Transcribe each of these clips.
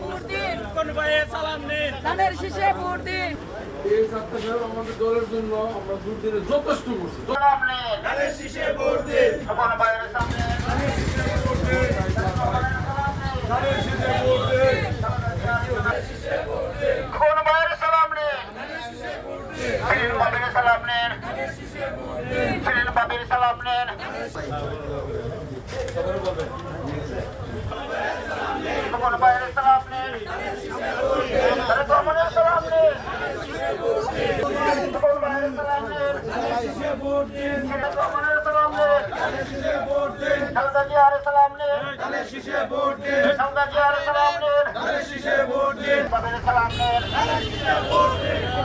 Vote দিন কোন ভাইয়ে সালাম নিন ধানের শীষে ভোট দিন এই সাহেব আমাদের দলের জন্য আমরা দুর্দিনে যথেষ্ট করছি। ধানের শীষে ভোট দিন কোন ভাইয়ের সালাম নেন সিরিন বাবির সালাম নেন সিরিন বাবির সালাম নেন কোন ভাইয়ের সালাম নেন আরে কমনের সালাম নেন কোন ভাইয়ের সালাম নেন। সিরিন কমনের সালাম নেন খালদা জিয়ার সালাম নেন। খালদা জিয়ার সালাম নেন বাবির সালাম নেন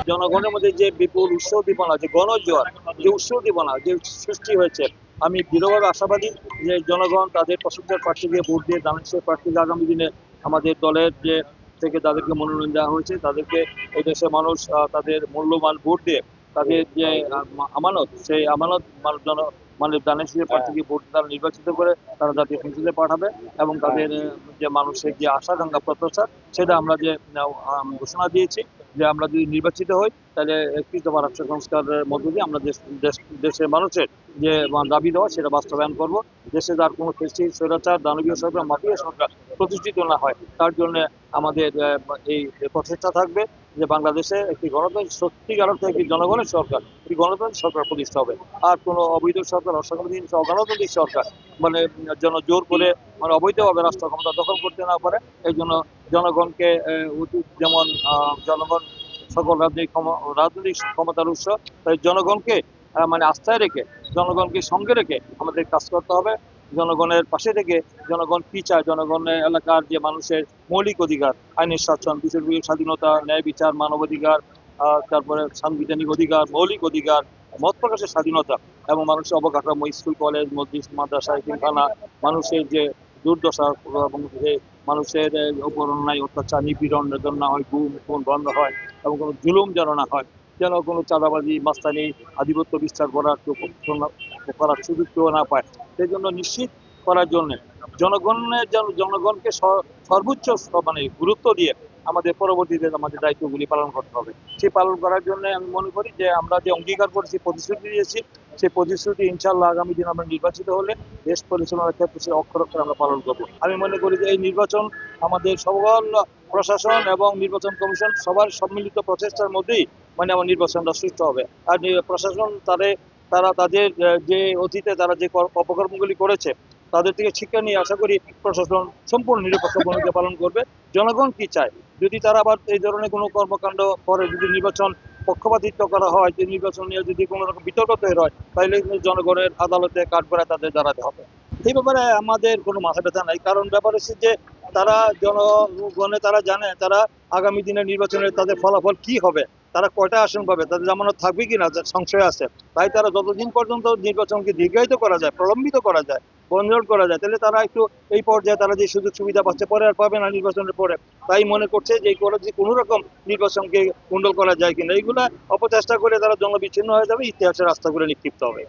জনগণের মধ্যে যে বিপুল উৎস উদ্দীপনা, যে গণজোয়ার যে উৎস উদ্দীপনা, যে সৃষ্টি হয়েছে, আমি দৃঢ়ভাবে আশাবাদী যে জনগণ তাদের পছন্দের প্রার্থীকে ভোট দিয়ে দানেশের প্রার্থীকে আগামী দিনে আমাদের দলের যে থেকে তাদেরকে মনোনয়ন দেওয়া হয়েছে তাদেরকে এই দেশের মানুষ তাদের মূল্যবান ভোট দিয়ে তাদের যে আমানত সেই আমানত মানুষ জন মানে দানেশের প্রার্থীকে ভোট তারা নির্বাচিত করে তারা জাতীয় সংসদে পাঠাবে এবং তাদের যে মানুষের যে আশা গঙ্গা প্রত্যাশা সেটা আমরা যে ঘোষণা দিয়েছি যে আমরা যদি নির্বাচিত হই তাহলে কৃতবার রাষ্ট্র সংস্কারের মধ্য দিয়ে আমরা দেশ দেশ- দেশের মানুষের যে দাবি দেওয়া সেটা বাস্তবায়ন করব। দেশে যার কোনো কৃষি, স্বৈরাচার, দানবীয় সরকার, মাফিয়া সরকার প্রতিষ্ঠিত না হয়, তার জন্য আমাদের এই প্রচেষ্টা থাকবে যে বাংলাদেশে একটি গণতন্ত্র, সত্যিকার অর্থে একটি জনগণের সরকার, একটি গণতান্ত্রিক সরকার প্রতিষ্ঠা হবে। আর কোনো অবৈধ সরকার, অসাংবিধানিক অগণতান্ত্রিক সরকার মানে যেন জোর করে মানে অবৈধভাবে রাষ্ট্র ক্ষমতা দখল করতে না পারে এই জন্য জনগণকে যেমন জনগণ সকল রাজনৈতিক রাজনৈতিক ক্ষমতার উৎস। তাই জনগণকে মানে আস্থায় রেখে, জনগণকে সঙ্গে রেখে আমাদের কাজ করতে হবে। জনগণের পাশে থেকে জনগণ কি চায়? জনগণের এলাকার যে মানুষের মৌলিক অধিকার, আইনের শাসন বিচার বিভাগীয় স্বাধীনতা, ন্যায় বিচার মানবাধিকার তারপরে সাংবিধানিক অধিকার, মৌলিক অধিকার, মত প্রকাশের স্বাধীনতা এবং মানুষের অবকাঠামো, স্কুল, কলেজ, মসজিদ, মাদ্রাসা, এতিমখানা, মানুষের যে দুর্দশা এবং যে মানুষের উপর অন্যায়, অত্যাচার, নিপীড়ন যেন না হয়, গুম, খুন, বন্ধ হয় এবং কোনো জুলুম যেন না হয়, যেন কোনো চাঁদাবাজি, মাস্তানি, আধিপত্য বিস্তার করার করার সুযোগ কেউ না পায়। সেই জন্য নিশ্চিত করার জন্য জনগণের জনগণকে সর্বোচ্চ মানে গুরুত্ব দিয়ে আমাদের পরবর্তীতে আমাদের দায়িত্বগুলি পালন করতে হবে। সেই পালন করার জন্য আমি মনে করি যে আমরা যে অঙ্গীকার করেছি, প্রতিশ্রুতি দিয়েছি সেই প্রতিশ্রুতি ইনশাল্লাহ আগামী দিন আমরা নির্বাচিত হলে দেশ পরিচালনার ক্ষেত্রে সেই অক্ষর অক্ষরে আমরা পালন করব। আমি মনে করি যে এই নির্বাচন আমাদের সকল প্রশাসন এবং নির্বাচন কমিশন সবার সম্মিলিত প্রচেষ্টার মধ্যেই মানে আমার নির্বাচনটা সুস্থ হবে। আর প্রশাসন তাদের তারা তাদের যে অতীতে তারা যে কর- অপকর্মগুলি করেছে, তাদের থেকে শিক্ষা নিয়ে আশা করি প্রশাসন সম্পূর্ণ নিরপেক্ষ ভূমিকা পালন করবে। জনগণ কি চায়? যদি তারা আবার এই ধরনের কোনো কর্মকাণ্ড করে, যদি নির্বাচন পক্ষপাতিত্ব করা হয়, যে নির্বাচন নিয়ে যদি কোনো রকম বিতর্ক তৈরি হয়, তাহলে জনগণের আদালতে কাঠগড়ায় তাদের দাঁড়াতে হবে। এই ব্যাপারে আমাদের কোনো মাথা ব্যথা নাই। কারণ ব্যাপার হচ্ছে যে তারা জনগণে তারা জানে, তারা আগামী দিনের নির্বাচনে তাদের ফলাফল কি হবে, তারা কয়টা আসন পাবে, তাদের জামানত থাকবে কিনা সংশয় আছে। তাই তারা যতদিন পর্যন্ত নির্বাচনকে দীর্ঘায়িত করা যায়, প্রলম্বিত করা যায় বন্ধন করা যায়। তাহলে তারা একটু এই পর্যায়ে তারা যে সুযোগ সুবিধা পাচ্ছে, পরে আর পাবে না নির্বাচনের পরে। তাই মনে করছে যে কোনো যে কোনো রকম নির্বাচনকে কুণ্ডল করা যায় কিনা, এইগুলা অপচেষ্টা করে তারা জনবিচ্ছিন্ন হয়ে যাবে, ইতিহাসের রাস্তাগুলো নিক্ষিপ্ত হবে।